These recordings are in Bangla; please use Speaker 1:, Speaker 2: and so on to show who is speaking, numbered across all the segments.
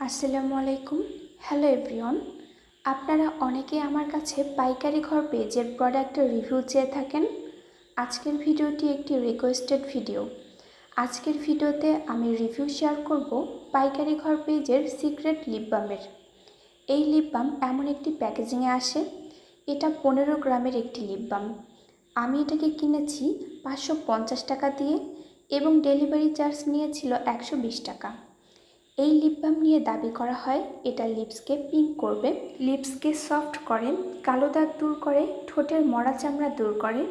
Speaker 1: আসসালামু আলাইকুম। হ্যালো এভরিওয়ান আপনারা অনেকেই আমার কাছে পাইকারি ঘর পেজের প্রোডাক্টের রিভিউ চেয়ে থাকেন। আজকের ভিডিওটি একটি রিকোয়েস্টেড ভিডিও আজকের ভিডিওতে আমি রিভিউ শেয়ার করব পাইকারি ঘর পেজের সিক্রেট লিপ বামের এই লিপ বাম এমন একটি প্যাকেজিংয়ে আসে, এটা পনেরো গ্রামের একটি লিপ বাম আমি এটাকে কিনেছি পাঁচশো পঞ্চাশ টাকা দিয়ে এবং ডেলিভারি চার্জ নিয়েছিল একশো বিশ টাকা। এই লিপ বাম নিয়ে দাবি করা হয়, এটা লিপসকে পিঙ্ক করবে। লিপসকে সফট করে, কালো দাগ দূর করে, ঠোঁটের মরা চামড়া দূর করে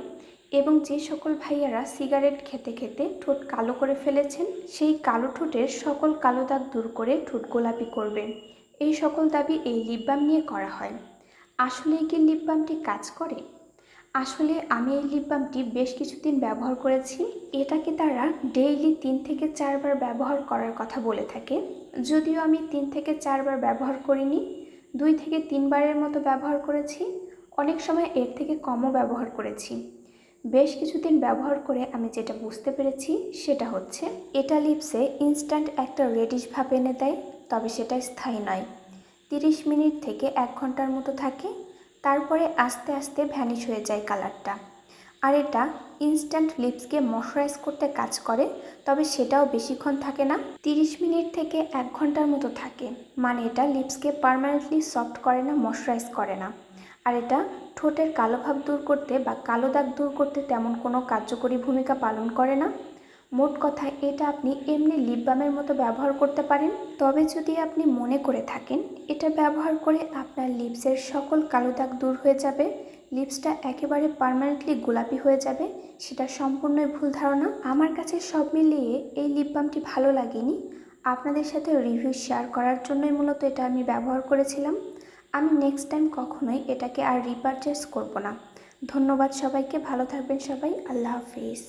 Speaker 1: এবং যে সকল ভাইয়ারা সিগারেট খেতে খেতে ঠোঁট কালো করে ফেলেছেন, সেই কালো ঠোঁটের সকল কালো দাগ দূর করে ঠোঁট গোলাপি করবে। এই সকল দাবি এই লিপ বাম নিয়ে করা হয়। আসলে কি লিপ বামটি কাজ করে? আসলে আমি এই লিপ বামটি বেশ কিছুদিন ব্যবহার করেছি। এটাকে তারা ডেইলি তিন থেকে চারবার ব্যবহার করার কথা বলে থাকে। যদিও আমি তিন থেকে চারবার ব্যবহার করিনি, দুই থেকে তিনবারের মতো ব্যবহার করেছি, অনেক সময় এর থেকে কমও ব্যবহার করেছি। বেশ কিছুদিন ব্যবহার করে আমি যেটা বুঝতে পেরেছি সেটা হচ্ছে, এটা লিপসে ইনস্ট্যান্ট একটা রেডিশ ভাব এনে দেয়, তবে সেটা স্থায়ী নয়। তিরিশ মিনিট থেকে এক ঘণ্টার মতো থাকে তারপরে আস্তে আস্তে ভ্যানিশ হয়ে যায় কালারটা আর এটা ইনস্ট্যান্ট লিপসকে ময়শ্চারাইজ করতে কাজ করে, তবে সেটাও বেশিক্ষণ থাকে না, তিরিশ মিনিট থেকে এক ঘণ্টার মতো থাকে। মানে এটা লিপসকে পারমানেন্টলি সফট করে না ময়শ্চারাইজ করে না। আর এটা ঠোঁটের কালো ভাব দূর করতে বা কালো দাগ দূর করতে তেমন কোনো কার্যকরী ভূমিকা পালন করে না। মোট কথা এটা আপনি এমনি লিপ বামের মতো ব্যবহার করতে পারেন। তবে যদি আপনি মনে করে থাকেন, এটা ব্যবহার করে আপনার লিপসের সকল কালো দাগ দূর হয়ে যাবে লিপসটা একেবারে পারমানেন্টলি গোলাপি হয়ে যাবে, সেটা সম্পূর্ণই ভুল ধারণা। আমার কাছে সব মিলিয়ে এই লিপ বামটি ভালো লাগেনি। আপনাদের সাথে রিভিউ শেয়ার করার জন্যই মূলত এটা আমি ব্যবহার করেছিলাম। আমি নেক্সট টাইম কখনোই এটাকে আর রিপারচেস করব না। ধন্যবাদ সবাইকে, ভালো থাকবেন সবাই, আল্লাহ হাফিজ।